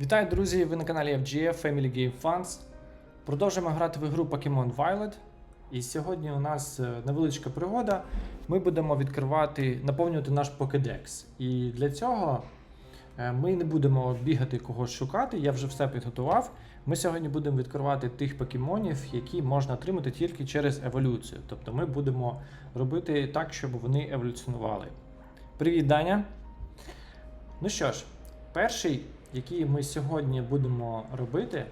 Вітаю, друзі! Ви на каналі FGF Family Game Fans. Продовжуємо грати в ігру Pokemon Violet. І сьогодні у нас е, невеличка пригода. Ми будемо відкривати, наповнювати наш Pokédex. І для цього е, ми не будемо бігати когось шукати, я вже все підготував. Ми сьогодні будемо відкривати тих покемонів, які можна отримати тільки через еволюцію. Тобто ми будемо робити так, щоб вони еволюціонували. Привіт, Даня! Ну що ж, перший, який ми сьогодні будемо робити,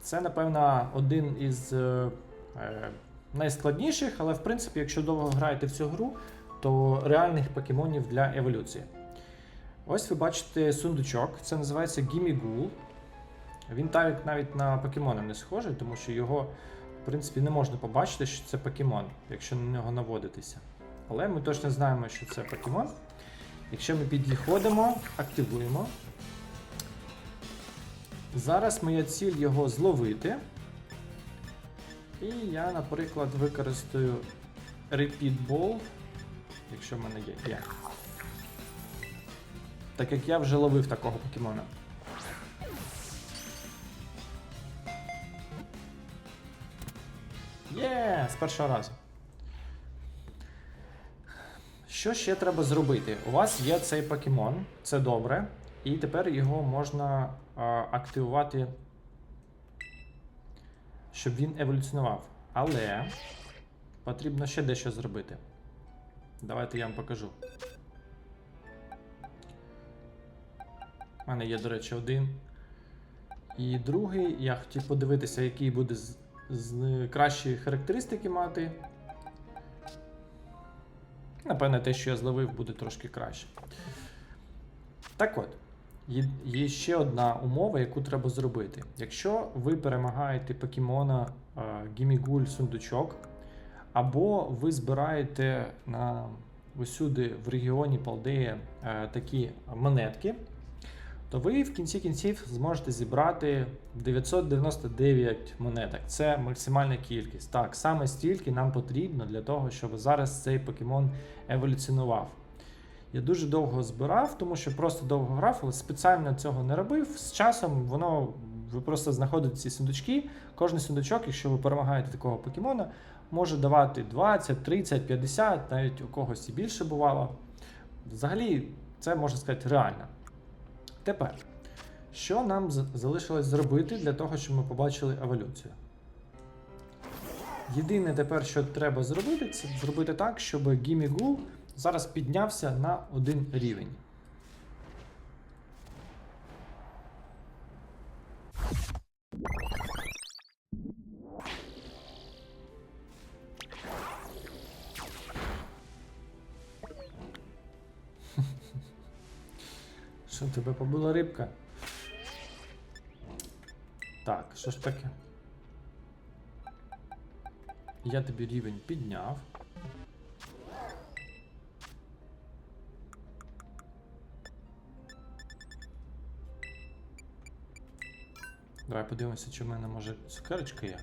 це, напевно, один із е, е, найскладніших, але в принципі, якщо довго граєте в цю гру, то реальних покемонів для еволюції. Ось ви бачите сундучок, це називається Гімігул. Він так навіть на покемона не схожий, тому що його, в принципі, не можна побачити, що це покемон, якщо на нього наводитися. Але ми точно знаємо, що це покемон. Якщо ми підходимо, активуємо. Зараз моя ціль його зловити. І я, наприклад, використаю Repeat Ball, якщо в мене є. є. Так як я вже ловив такого покемона. Є, з першого разу. Що ще треба зробити? У вас є цей покемон, це добре, і тепер його можна активувати, щоб він еволюціонував. Але потрібно ще дещо зробити. Давайте я вам покажу. У мене є, до речі, один. І другий, я хотів подивитися, який буде з, з кращі характеристики мати. Напевне, те, що я зловив, буде трошки краще. Так от, є, ще одна умова, яку треба зробити. Якщо ви перемагаєте покемона Гімігуль сундучок, або ви збираєте на усюди в регіоні Палдея е, такі монетки, то ви в кінці кінців зможете зібрати 999 монеток. Це максимальна кількість. Так, саме стільки нам потрібно для того, щоб зараз цей покемон еволюціонував. Я дуже довго збирав, тому що просто довго грав, але спеціально цього не робив. З часом воно ви просто знаходите ці сундучки. Кожен сундучок, якщо ви перемагаєте такого покемона, може давати 20, 30, 50, навіть у когось і більше бувало. Взагалі, це можна сказати реально. Тепер, що нам залишилось зробити для того, щоб ми побачили еволюцію? Єдине тепер, що треба зробити, це зробити так, щоб Гімігул зараз піднявся на один рівень. Що тебе побила рибка? Так, що ж таке? Я тобі рівень підняв. Давай подивимося, чи в мене може цукерочка є.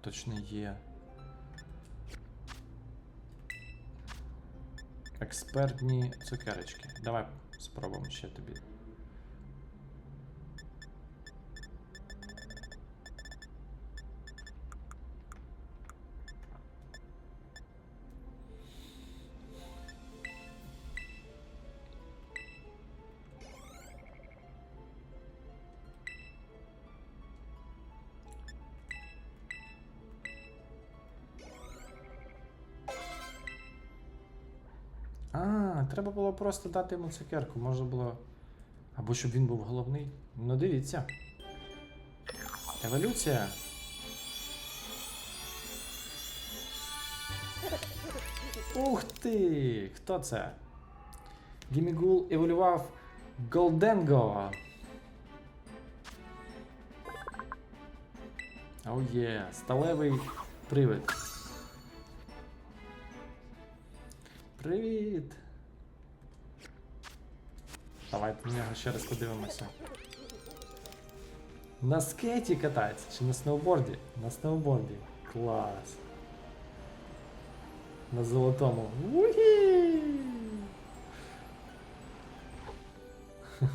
Точно є. Експертні цукерочки. Давай спробуємо ще тобі. Просто дати йому цукерку. Можна було. Або щоб він був головний. Ну дивіться. Еволюція. Ух ти! Хто це? Гімігул еволював Голденго. Оу є, сталевий привид. Привіт! Давайте на нього ще раз подивимося. На скейті катається чи на сноуборді? На сноуборді. Клас. На золотому. Угі!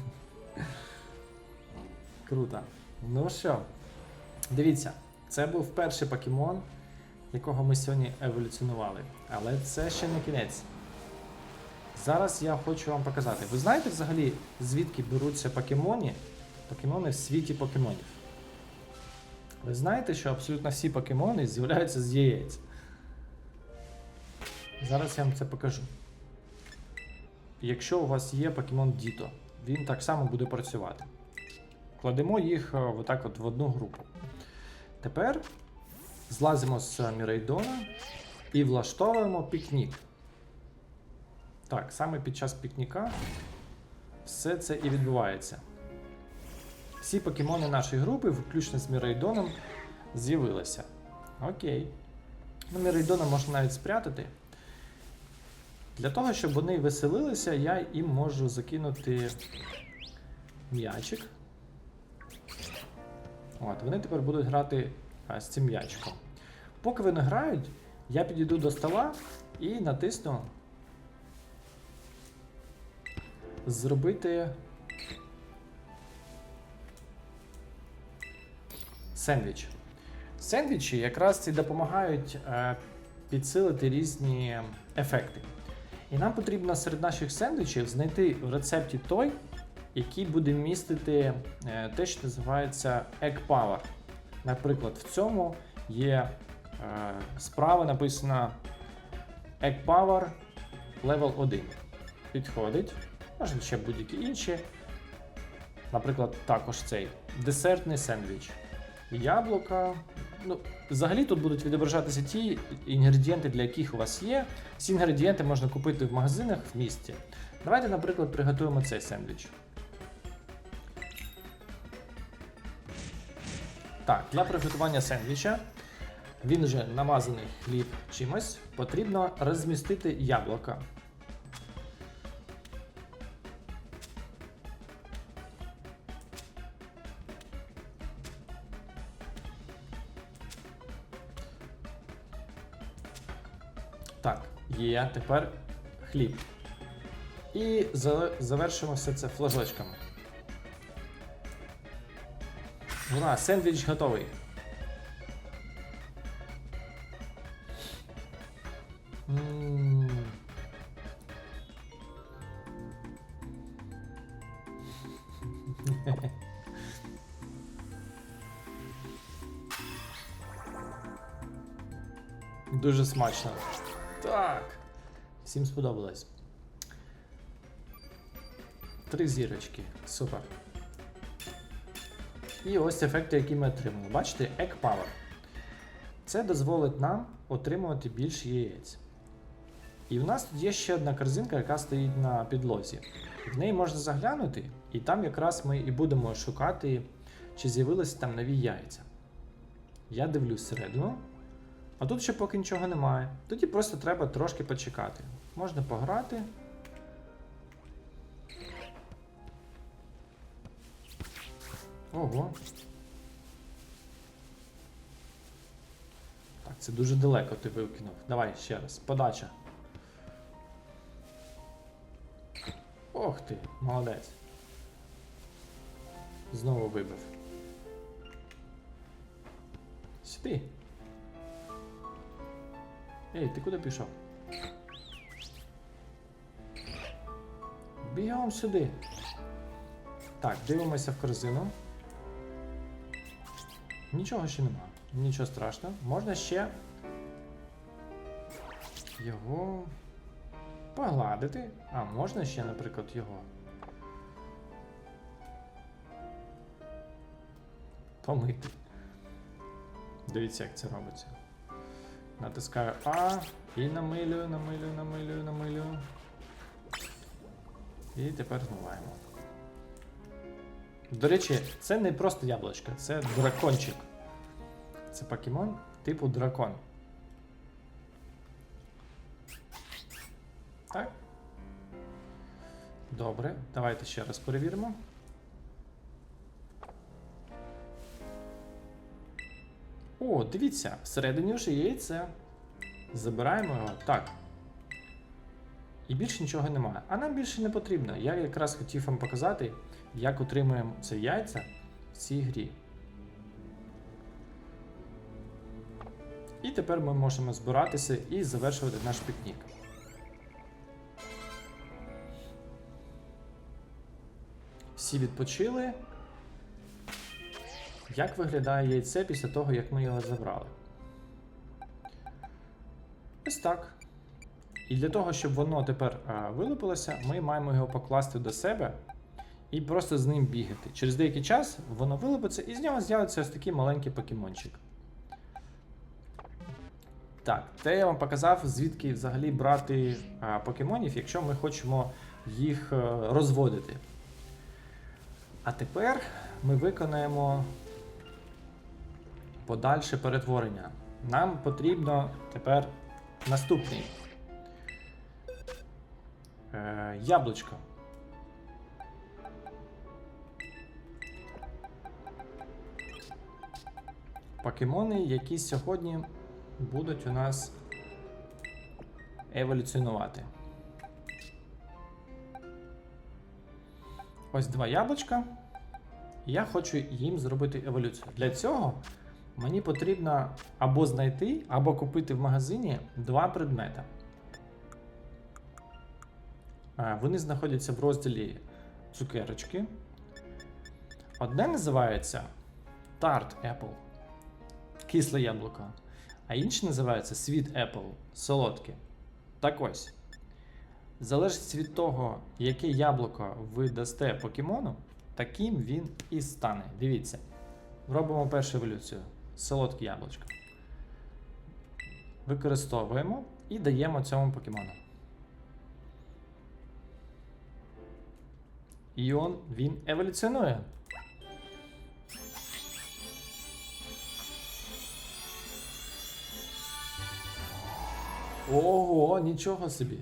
Круто. Ну що, дивіться, це був перший покемон, якого ми сьогодні еволюціонували. Але це ще не кінець. Зараз я хочу вам показати. Ви знаєте взагалі, звідки беруться покемоні? Покемони в світі покемонів. Ви знаєте, що абсолютно всі покемони з'являються з яєць. Зараз я вам це покажу. Якщо у вас є покемон Діто, він так само буде працювати. Кладемо їх е, отак от в одну групу. Тепер злазимо з Мірейдона і влаштовуємо пікнік. Так, саме під час пікніка все це і відбувається. Всі покемони нашої групи, включно з Мірейдоном, з'явилися. Окей. Ну, Мірейдона можна навіть спрятати. Для того, щоб вони веселилися, я їм можу закинути м'ячик. От, вони тепер будуть грати а, з цим м'ячиком. Поки вони грають, я підійду до стола і натисну зробити сендвіч. Сендвічі якраз і допомагають е, підсилити різні ефекти. І нам потрібно серед наших сендвічів знайти в рецепті той, який буде містити е, те, що називається Egg Power. Наприклад, в цьому є е, справа написана Egg Power Level 1. Підходить. Можна ще будь-які інші. Наприклад, також цей десертний сендвіч. Яблука. Ну, взагалі тут будуть відображатися ті інгредієнти, для яких у вас є. Ці інгредієнти можна купити в магазинах в місті. Давайте, наприклад, приготуємо цей сендвіч. Так, для приготування сендвіча він вже намазаний хліб чимось, потрібно розмістити яблука. Є тепер хліб. І завершимо все це флажочками. Ура, сендвіч готовий. Дуже смачно. Так. Всім сподобалось. Три зірочки. Супер. І ось ефекти, які ми отримали. Бачите, Egg Power. Це дозволить нам отримувати більше яєць. І в нас тут є ще одна корзинка, яка стоїть на підлозі. В неї можна заглянути, і там якраз ми і будемо шукати, чи з'явилися там нові яйця. Я дивлюсь всередину. А тут ще поки нічого немає. Тоді просто треба трошки почекати. Можна пограти. Ого. Так, це дуже далеко ти викинув. Давай ще раз. Подача. Ох ти, молодець. Знову вибив. Сюди. Ей, ти куди пішов? Бігом сюди. Так, дивимося в корзину. Нічого ще нема. Нічого страшного. Можна ще його погладити. А, можна ще, наприклад, його. Помити. Дивіться, як це робиться. Натискаю А і намилюю, намилюю, намилюю, намилюю. І тепер змиваємо. До речі, це не просто яблучко, це дракончик. Це покемон типу дракон. Так. Добре, давайте ще раз перевіримо. О, дивіться, всередині вже є яйце. Забираємо його. Так. І більше нічого немає. А нам більше не потрібно. Я якраз хотів вам показати, як отримуємо це яйця в цій грі. І тепер ми можемо збиратися і завершувати наш пікнік. Всі відпочили. Як виглядає яйце після того, як ми його забрали? Ось так. І для того, щоб воно тепер вилупилося, ми маємо його покласти до себе і просто з ним бігати. Через деякий час воно вилупиться і з нього з'явиться ось такий маленький покемончик. Так, це я вам показав, звідки взагалі брати а, покемонів, якщо ми хочемо їх е, розводити. А тепер ми виконаємо подальше перетворення. Нам потрібно тепер наступний е, яблучко. Покемони, які сьогодні будуть у нас еволюціонувати. Ось два яблучка. Я хочу їм зробити еволюцію. Для цього мені потрібно або знайти, або купити в магазині два предмета. Вони знаходяться в розділі цукерочки. Одне називається Tart Apple, кисле яблуко, а інше називається Sweet Apple, солодке. Так ось. Залежить від того, яке яблуко ви дасте покемону, таким він і стане. Дивіться. Робимо першу еволюцію. Солодке яблучко. Використовуємо і даємо цьому покемону. І он, він еволюціонує. Ого, нічого собі.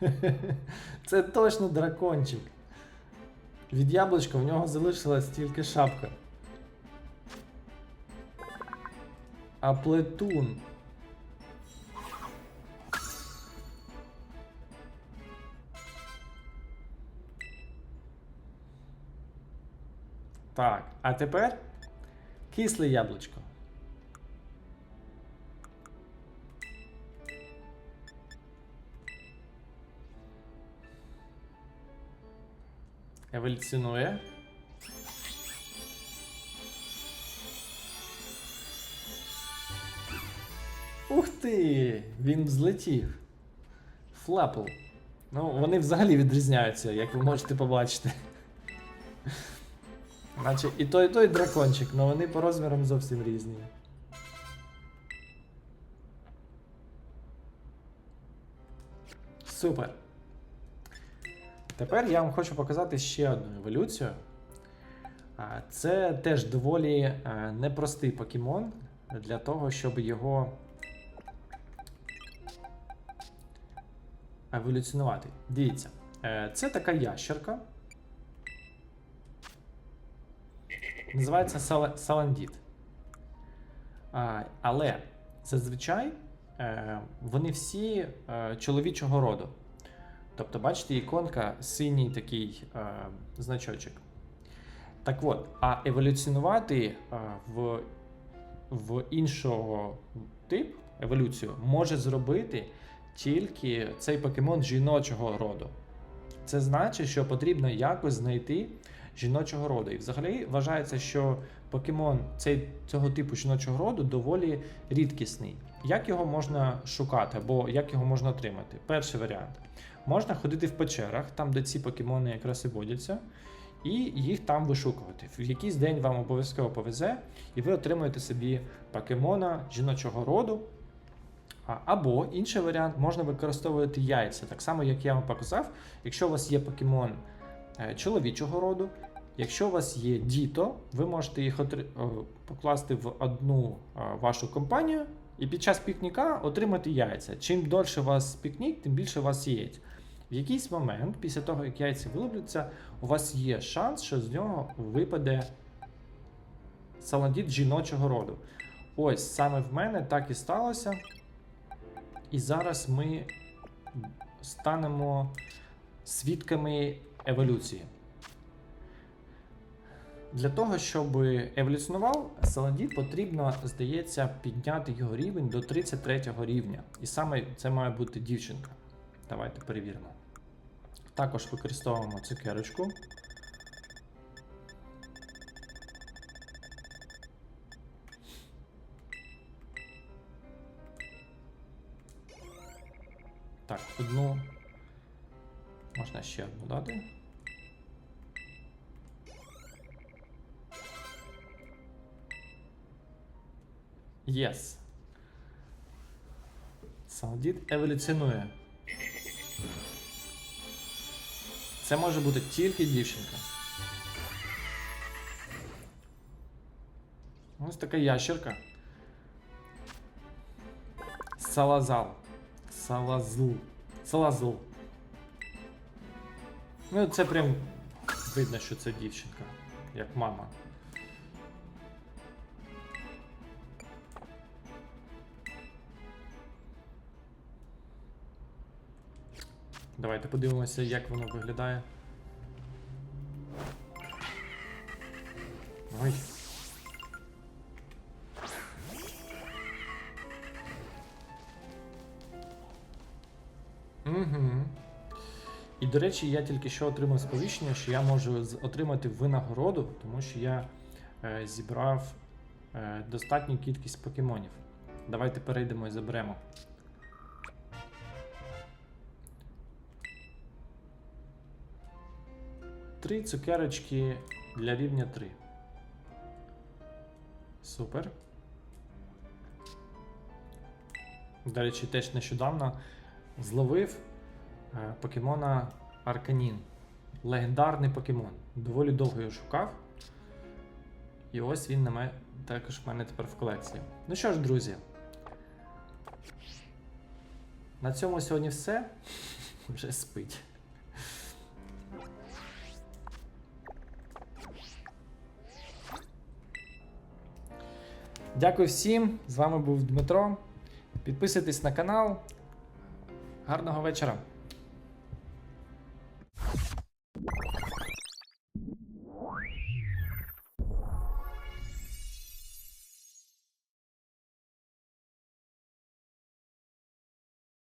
Це точно дракончик. Від яблучка в нього залишилась тільки шапка. А плетун. Так, а тепер кисле яблучко. Еволюціонує. Ух ти! Він взлетів. Флапл. Ну, вони взагалі відрізняються, як ви можете побачити. Наче і той, і той дракончик, але вони по розмірам зовсім різні. Супер. Тепер я вам хочу показати ще одну еволюцію. Це теж доволі е, непростий покемон для того, щоб його еволюціонувати. Дивіться, е, це така ящерка. Називається Сала- Саландіт. Але зазвичай е, вони всі е, чоловічого роду. Тобто, бачите, іконка синій такий значочок. Так от, а еволюціонувати в, в іншого тип еволюцію може зробити тільки цей покемон жіночого роду. Це значить, що потрібно якось знайти жіночого роду. І взагалі вважається, що покемон цей, цього типу жіночого роду доволі рідкісний. Як його можна шукати, або як його можна отримати? Перший варіант. Можна ходити в печерах, там, де ці покемони якраз і водяться, і їх там вишукувати. В якийсь день вам обов'язково повезе, і ви отримуєте собі покемона жіночого роду. Або інший варіант можна використовувати яйця. Так само, як я вам показав, якщо у вас є покемон е, чоловічого роду, якщо у вас є діто, ви можете їх отри... покласти в одну вашу компанію і під час пікніка отримати яйця. Чим дольше у вас пікнік, тим більше у вас яєць. В якийсь момент, після того, як яйця вилупляться, у вас є шанс, що з нього випаде саландіт жіночого роду. Ось саме в мене так і сталося. І зараз ми станемо свідками еволюції. Для того, щоб еволюціонував, Саландіт потрібно, здається, підняти його рівень до 33 рівня. І саме це має бути дівчинка. Давайте перевіримо. Також використовуємо цукерочку. Одну. Можна ще одну дати. Yes. Салдіт еволюціонує. Це може бути тільки дівчинка. Ось така ящерка. Салазал. Салазл. Салазл. Ну, це прям видно, що це дівчинка, як мама. Давайте подивимося, як воно виглядає. Ой. До речі, я тільки що отримав сповіщення, що я можу отримати винагороду, тому що я е, зібрав е, достатню кількість покемонів. Давайте перейдемо і заберемо. Три цукерочки для рівня 3. Супер. До речі, теж нещодавно зловив е, покемона Арканін. Легендарний покемон. Доволі довго його шукав. І ось він на мене, також в мене тепер в колекції. Ну що ж, друзі. На цьому сьогодні все. Вже спить. Дякую всім. З вами був Дмитро. Підписуйтесь на канал. Гарного вечора.